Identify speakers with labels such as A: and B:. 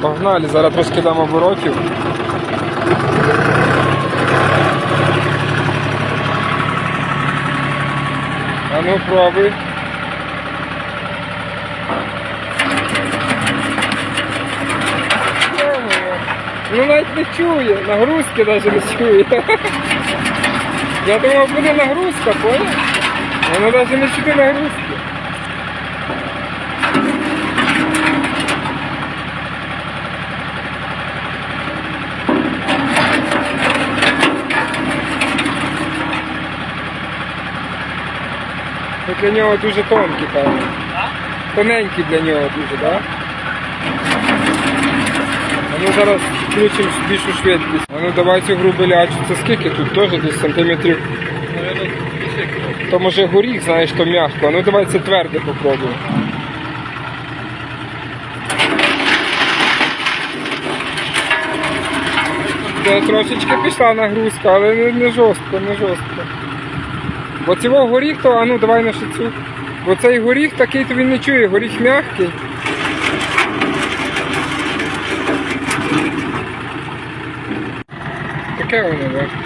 A: Погнали, зараз трошки дам оборотів. А ну пробуй. Ну навіть не чує, нагрузки навіть не чує. Я думав буде нагрузка, понял? Воно навіть не чути нагрузки. Ну, для нього дуже тонкий, певно. Тоненький для нього дуже, так? А ну зараз включимо більшу швидкість. А ну давай цю гру лячу. Це скільки тут теж десь сантиметрів? То може горіх, знаєш, то м'яко. А ну давай це тверде попробуємо. Трошечки пішла нагрузка, але не, не жорстко, не жорстко. Бо цього горіх, то, а ну давай на шицю. Бо цей горіх такий, то він не чує, горіх м'який. Таке воно, так?